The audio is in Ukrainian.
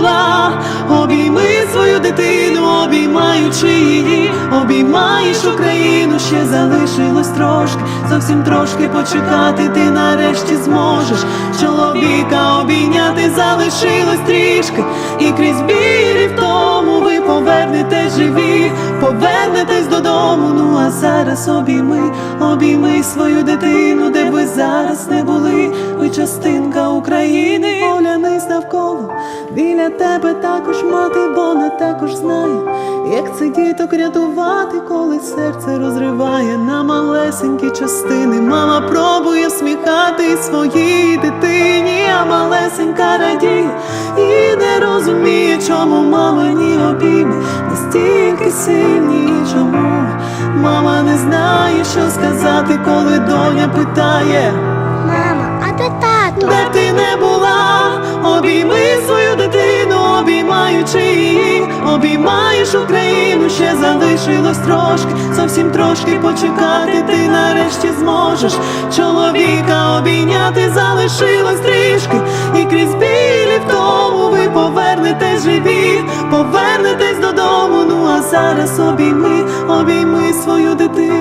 була. Обійми свою дитину, обіймаючи її, обіймаєш Україну, ще залишилось трошки, зовсім трошки почекати. Ти нарешті зможеш чоловіка обійняти, залишилось трішки, і крізь білі в тому ви повернетесь живі, повернетесь додому. Ну а зараз обійми, обійми свою дитину, де ви зараз не були. Ви частинка України, оглянись навколо. Біля тебе також мати, вона також знає, як це діток рятувати, коли серце розриває на малесенькі частини. Мама пробує всміхати своїй дитині, а малесенька радіє і не розуміє, чому мамині обійми мама не знає, що сказати, коли доня питає. Мама, а де тато? Де ти не була, обійми свою дитину, обіймаючи її, обіймаєш Україну, ще залишилось трошки, зовсім трошки почекати, ти нарешті зможеш чоловіка обійняти, залишилось трішки, і крізь білі в тому ви повернетесь живі, повернетесь додому. Ну а зараз обійми, обійми свою дитину.